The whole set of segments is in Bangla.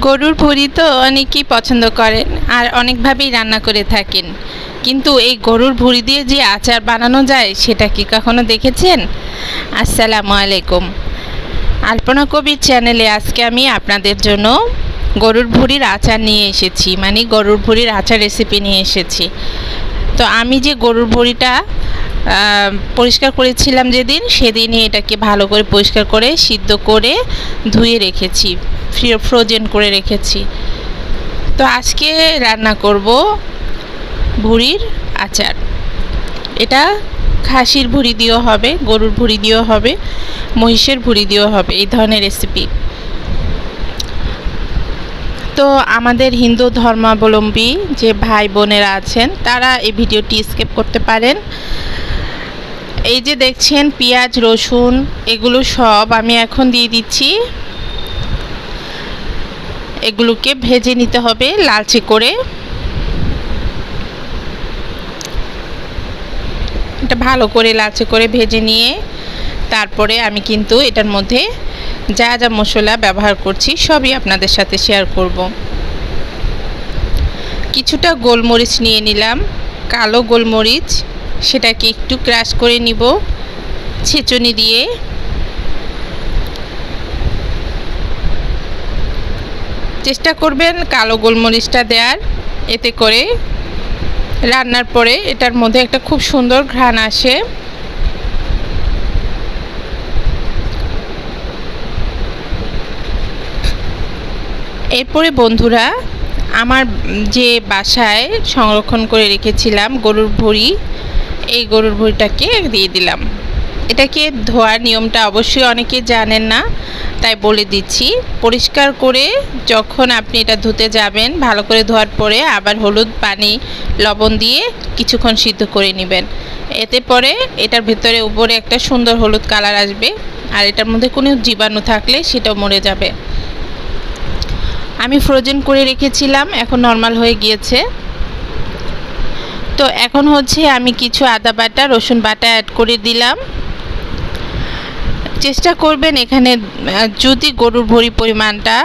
গরুর ভুড়ি তো অনেকেই পছন্দ করেন আর অনেকভাবেই রান্না করে থাকেন। কিন্তু এই গরুর ভুড়ি দিয়ে যে আচার বানানো যায়, সেটা কি কখনো দেখেছেন? আসসালামু আলাইকুম। আলপনা কবির চ্যানেলে আজকে আমি আপনাদের জন্য গরুর ভুড়ির আচার নিয়ে এসেছি মানে গরুর ভুড়ির আচার রেসিপি নিয়ে এসেছি। তো আমি যে গরুর আহ, পরিষ্কার করেছিলাম যেদিন সেদিনই এটাকে ভালো করে পরিষ্কার করে সিদ্ধ করে ধুয়ে রেখেছি ফ্রোজেন করে রেখেছি। তো আজকে রান্না করব ভুড়ির আচার। এটা খাসির ভুড়ি দিয়েও হবে গরুর ভুড়ি দিয়েও হবে মহিষের ভুড়ি দিয়েও হবে এই ধরনের রেসিপি তো আমাদের হিন্দু ধর্মাবলম্বী যে ভাই বোনেরা আছেন, তারা এই ভিডিওটি স্কেপ করতে পারেন। এই যে দেখছেন, পেঁয়াজ, রসুন, এগুলো সব আমি এখন দিয়ে দিচ্ছি। এগুলোকে ভেজে নিতে হবে লালচে করে। এটা ভালো করে লালচে করে ভেজে নিয়ে, তারপরে আমি কিন্তু এটার মধ্যে যা যা মশলা ব্যবহার করছি সবই আপনাদের সাথে শেয়ার করব। কিছুটা গোলমরিচ নিয়ে নিলাম, কালো গোলমরিচ, সেটাকে একটু ক্রাশ করে নিব, ছেঁচনি দিয়ে। চেষ্টা করবেন কালো গোলমরিচটা দেওয়ার এতে করে রান্নার পরে এটার মধ্যে একটা খুব সুন্দর ঘ্রাণ আসে। এরপরে বন্ধুরা আমার যে বাসায় সংরক্ষণ করে রেখেছিলাম গরুর ভুঁড়ি, এই গরুর ভুঁড়িটাকে দিয়ে দিলাম। এটাকে ধোয়ার নিয়মটা অবশ্যই অনেকে জানেন না, তাই বলে দিচ্ছি। পরিষ্কার করে যখন আপনি এটা ধুতে যাবেন, ভালো করে ধোয়ার পরে আবার হলুদ পানি, লবণ দিয়ে কিছুক্ষণ সিদ্ধ করে নেবেন। এতে পরে এটার ভেতরে উপরে একটা সুন্দর হলুদ কালার আসবে, আর এটার মধ্যে কোনো জীবাণু থাকলে সেটাও মরে যাবে। আমি ফ্রোজেন করে রেখেছিলাম, এখন নর্মাল হয়ে গিয়েছে। তো এখন হচ্ছে আমি কিছু আদা বাটা, রসুন বাটা অ্যাড করে দিলাম। চেষ্টা করবেন এখানে যদি গরুর ভরি পরিমাণটা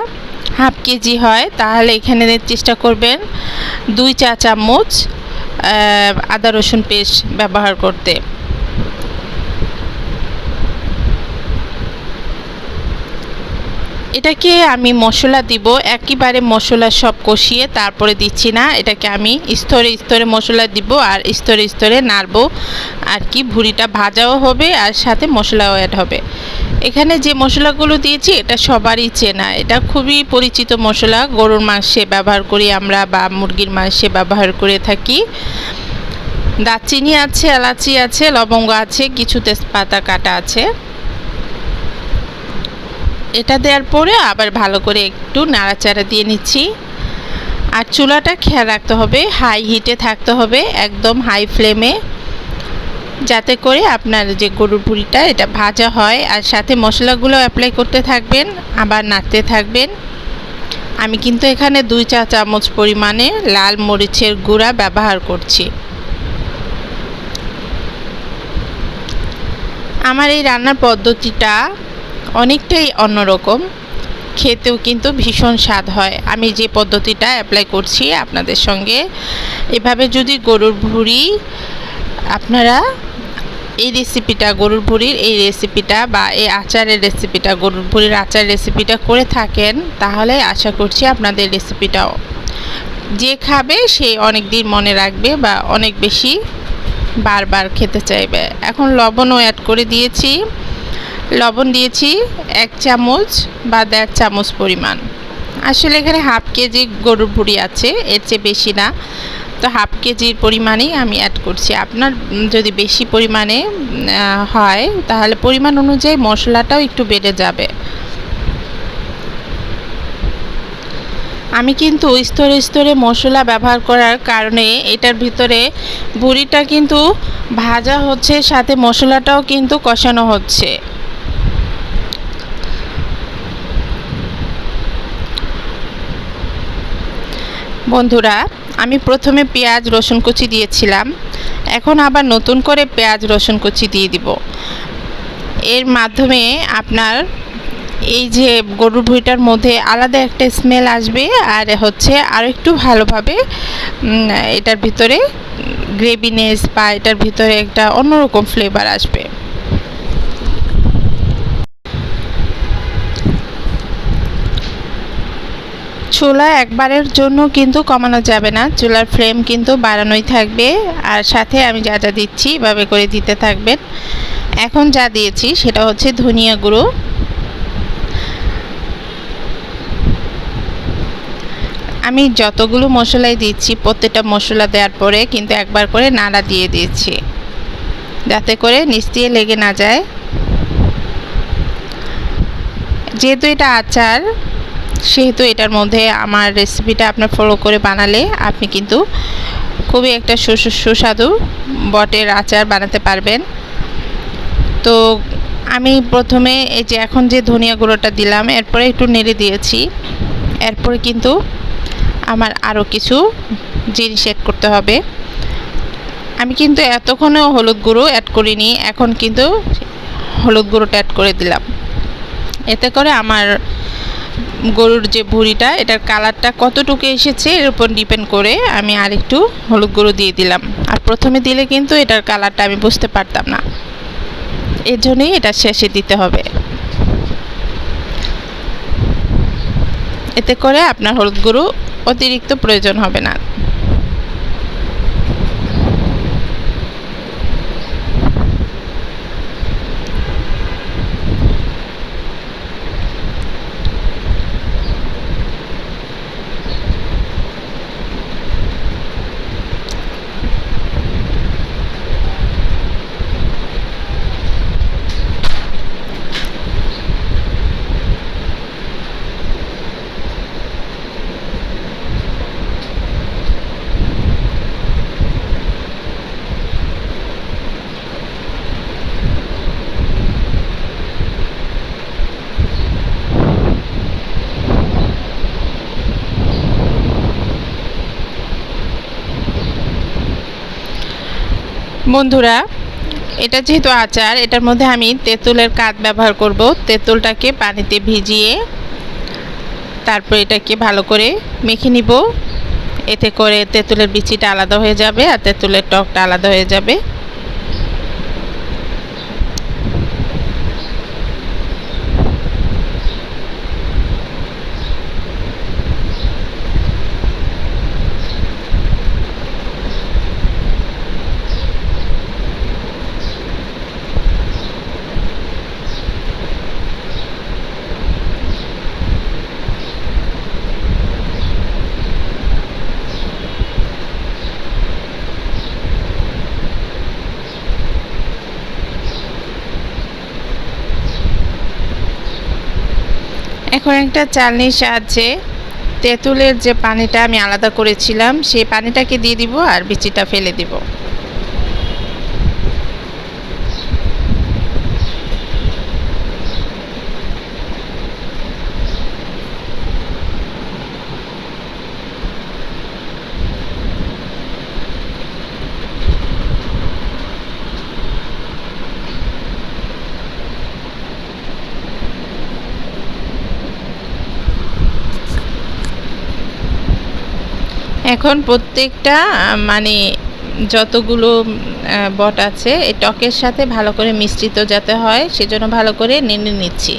হাফ কেজি হয়, তাহলে এখানে চেষ্টা করবেন দুই চা চামচ আদা রসুন পেস্ট ব্যবহার করতে। এটাকে আমি মশলা দিব। একেবারে মশলা সব কষিয়ে তারপরে দিচ্ছি না। এটাকে আমি স্তরে স্তরে মশলা দিব আর স্তরে স্তরে নাড়বো। আর কি, ভুড়িটা ভাজাও হবে আর সাথে মশলাও অ্যাড হবে। এখানে যে মশলাগুলো দিয়েছি, এটা সবারই চেনা। এটা খুবই পরিচিত মশলা। গরুর মাংসে ব্যবহার করি আমরা বা মুরগির মাংসে ব্যবহার করে থাকি। দারচিনি আছে, এলাচি আছে, লবঙ্গ আছে, কিছু তেজপাতা কাটা আছে। এটা দেওয়ার পরে আবার ভালো করে একটু নাড়াচাড়া দিয়ে নিচ্ছি। আর চুলাটা খেয়াল রাখতে হবে হাই হিটে থাকতে হবে, একদম হাই ফ্লেমে যাতে করে আপনার যে গরুর পুরিটা এটা ভাজা হয়। আর সাথে মশলাগুলো অ্যাপ্লাই করতে থাকবেন, আবার নাড়তে থাকবেন। আমি কিন্তু এখানে দুই চা চামচ পরিমাণে লাল মরিচের গুঁড়া ব্যবহার করছি। আমার এই রান্নার পদ্ধতিটা অনেকটাই অন্যরকম। খেতেও কিন্তু ভীষণ স্বাদ হয়। আমি যে পদ্ধতিটা অ্যাপ্লাই করছি আপনাদের সঙ্গে, এভাবে যদি গরুর ভুঁড়ি, আপনারা এই রেসিপিটা গরুর ভুঁড়ির এই রেসিপিটা বা এই আচারের রেসিপিটা গরুর ভুঁড়ির আচার রেসিপিটা করে থাকেন, তাহলে আশা করছি আপনাদের রেসিপিটাও যে খাবে, সে অনেক দিন মনে রাখবে বা অনেক বেশি বারবার খেতে চাইবে। এখন লবণও অ্যাড করে দিয়েছি। লবণ দিয়েছি, এক চামচ বা দেড় চামচ পরিমাণ। আসলে এখানে হাফ কেজি গরুর ভুড়ি আছে, এর চেয়ে বেশি না। তো হাফ কেজির পরিমাণেই আমি অ্যাড করছি। আপনার যদি বেশি পরিমাণে হয়, তাহলে পরিমাণ অনুযায়ী মশলাটাও একটু বেড়ে যাবে। আমি কিন্তু স্তরে স্তরে মশলা ব্যবহার করার কারণে এটার ভিতরে ভুড়িটা কিন্তু ভাজা হচ্ছে, সাথে মশলাটাও কিন্তু কষানো হচ্ছে। বন্ধুরা, আমি প্রথমে পেঁয়াজ, রসুন কুচি দিয়েছিলাম। এখন আবার নতুন করে পেঁয়াজ, রসুন কুচি দিয়ে দিব। এর মাধ্যমে আপনার এই যে গরুর ভুঁড়িটার মধ্যে আলাদা একটা স্মেল আসবে আর হচ্ছে আর একটু ভালোভাবে এটার ভিতরে গ্রেভিনেস বা এটার ভিতরে একটা অন্যরকম ফ্লেভার আসবে। চুলা একবারের জন্য কিন্তু কমানো যাবে না। চুলার ফ্লেম কিন্তু বাড়ানোই থাকবে আর সাথে আমি যা যা দিচ্ছি এভাবে করে দিতে থাকবেন। এখন যা দিয়েছি সেটা হচ্ছে ধনিয়া গুঁড়ো। আমি যতগুলো মশলাই দিচ্ছি প্রত্যেকটা মশলা দেওয়ার পরে কিন্তু একবার করে নাড়া দিয়ে দিয়েছি যাতে করে নিচ দিয়ে লেগে না যায়। যেহেতু এটা আচার সেহেতু এটার মধ্যে আমার রেসিপিটা আপনার ফলো করে বানালে আপনি কিন্তু খুবই একটা সুস- সুস্বাদু বটের আচার বানাতে পারবেন। তো আমি প্রথমে এই যে এখন যে ধনিয়া গুঁড়োটা দিলাম, এরপরে একটু নেড়ে দিয়েছি। এরপরে কিন্তু আমার আরও কিছু জিনিস অ্যাড করতে হবে। আমি কিন্তু এতক্ষণেও হলুদ গুঁড়ো অ্যাড করিনি, এখন কিন্তু হলুদ গুঁড়োটা অ্যাড করে দিলাম। এতে করে আমার গরুর যে ভুঁড়িটা, এটার কালারটা কতটুকু এসেছে এর উপর ডিপেন্ড করে আমি আরেকটু হলুদ গুঁড়ো দিয়ে দিলাম। আর প্রথমে দিলে কিন্তু এটার কালারটা আমি বুঝতে পারতাম না। এর জন্যই এটা শেষে দিতে হবে। এতে করে আপনার হলুদ গুঁড়ো অতিরিক্ত প্রয়োজন হবে না। বন্ধুরা, এটা যেহেতু আচার, এটার মধ্যে আমি তেঁতুলের কাত ব্যবহার করব। তেঁতুলটাকে পানিতে ভিজিয়ে তারপর এটাকে ভালো করে মেখে নিব। এতে করে তেঁতুলের বিচিটা আলাদা হয়ে যাবে আর তেঁতুলের টকটা আলাদা হয়ে যাবে। এখন একটা চালনির সাহায্যে তেঁতুলের যে পানিটা আমি আলাদা করেছিলাম, সেই পানিটাকে দিয়ে দিব আর বিচিটা ফেলে দিব। এখন প্রত্যেকটা মানে যতগুলো বট আছে, এই টকের সাথে ভালো করে মিশ্রিত যাতে হয়, সেজন্য ভালো করে নেড়ে নিচ্ছি।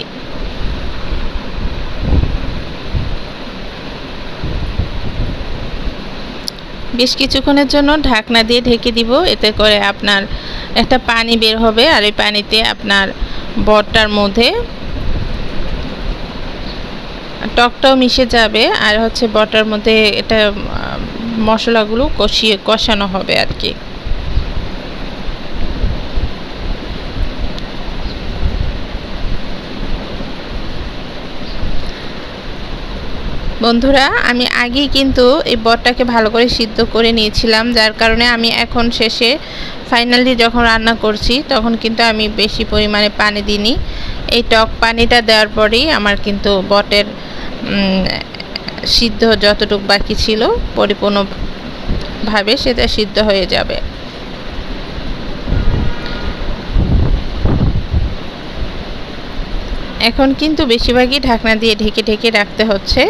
বেশ কিছুক্ষণের জন্য ঢাকনা দিয়ে ঢেকে দিব, এতে করে আপনার একটা পানি বের হবে, আর এই পানিতে আপনার বটটার মধ্যে টকটাও মিশে যাবে আর হচ্ছে বটার মধ্যে এটা মশলাগুলো কষিয়ে, কষানো হবে আর কি। বন্ধুরা, আমি আগেই কিন্তু এই বটটাকে ভালো করে সিদ্ধ করে নিয়েছিলাম, যার কারণে আমি এখন শেষে ফাইনালি যখন রান্না করছি, তখন কিন্তু আমি বেশি পরিমাণে পানি দিইনি। এই টক পানিটা দেওয়ার পরেই আমার কিন্তু বটের সিদ্ধ যতটুকু বাকি ছিল, পরিপূর্ণভাবে সেটা সিদ্ধ হয়ে যাবে। এখন কিন্তু বেশিরভাগই ঢাকনা দিয়ে ঢেকে ঢেকে রাখতে হচ্ছে।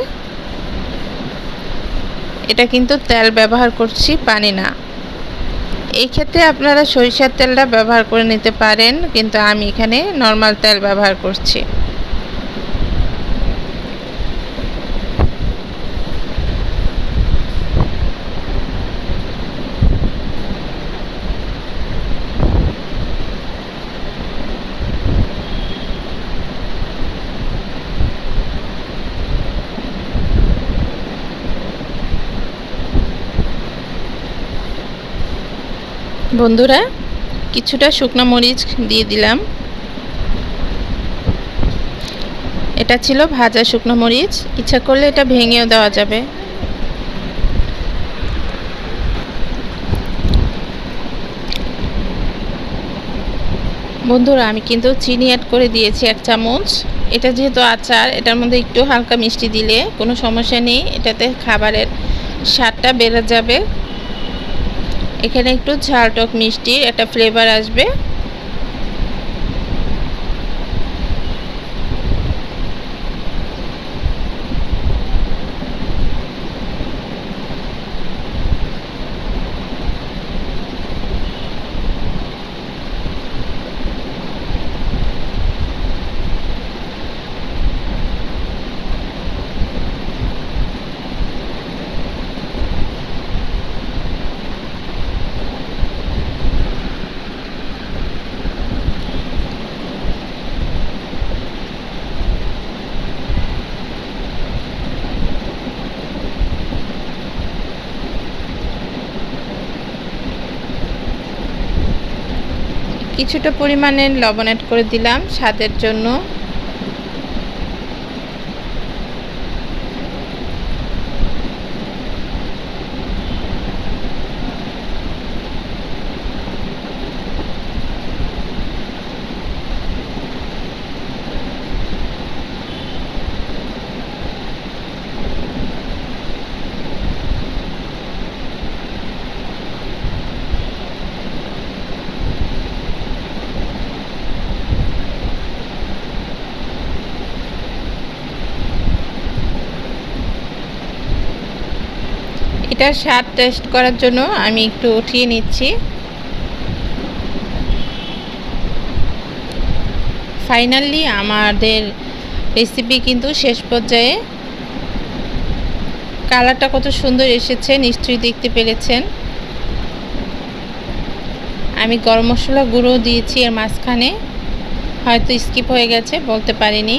এটা কিন্তু তেল ব্যবহার করছি, পানি না। এই ক্ষেত্রে আপনারা সরিষার তেলটা ব্যবহার করে নিতে পারেন, কিন্তু আমি এখানে নর্মাল তেল ব্যবহার করছি। বন্ধুরা, কিছুটা শুকনো মরিচ দিয়ে দিলাম। এটা ছিল ভাজা শুকনো মরিচ। ইচ্ছা করলে এটা ভেঙেও দেওয়া যাবে। বন্ধুরা, আমি কিন্তু চিনি অ্যাড করে দিয়েছি এক চামচ। এটা যেহেতু আচার, এটার মধ্যে একটু হালকা মিষ্টি দিলে কোনো সমস্যা নেই। এটাতে খাবারের স্বাদটা বেড়ে যাবে। এখানে একটু ঝাল টক মিষ্টির একটা ফ্লেভার আসবে। কিছুটা পরিমাণে লবণ অ্যাড করে দিলাম স্বাদের জন্য। এটার স্বাদ টেস্ট করার জন্য আমি একটু উঠিয়ে নিচ্ছি। ফাইনালি আমাদের রেসিপি কিন্তু শেষ পর্যায়ে। কালারটা কত সুন্দর এসেছে, নিশ্চয়ই দেখতে পেরেছেন। আমি গরম মশলা গুঁড়ো দিয়েছি এর মাঝখানে। হয়তো স্কিপ হয়ে গেছে, বলতে পারিনি।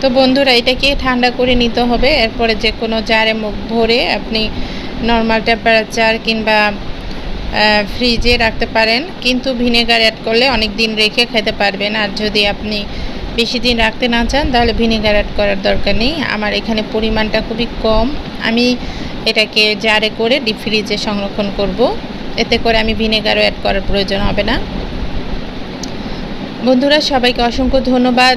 তো বন্ধুরা, এটাকে ঠান্ডা করে নিতে হবে। এরপরে যে কোনো জারে মুখ ভরে আপনি নর্মাল টেম্পারেচার কিংবা ফ্রিজে রাখতে পারেন। কিন্তু ভিনেগার অ্যাড করলে অনেক দিন রেখে খেতে পারবেন। আর যদি আপনি বেশি দিন রাখতে না চান, তাহলে ভিনেগার অ্যাড করার দরকার নেই। আমার এখানে পরিমাণটা খুবই কম। আমি এটাকে জারে করে ডিপ ফ্রিজে সংরক্ষণ করব। এতে করে আমি ভিনেগারও অ্যাড করার প্রয়োজন হবে না। বন্ধুরা, সবাইকে অসংখ্য ধন্যবাদ।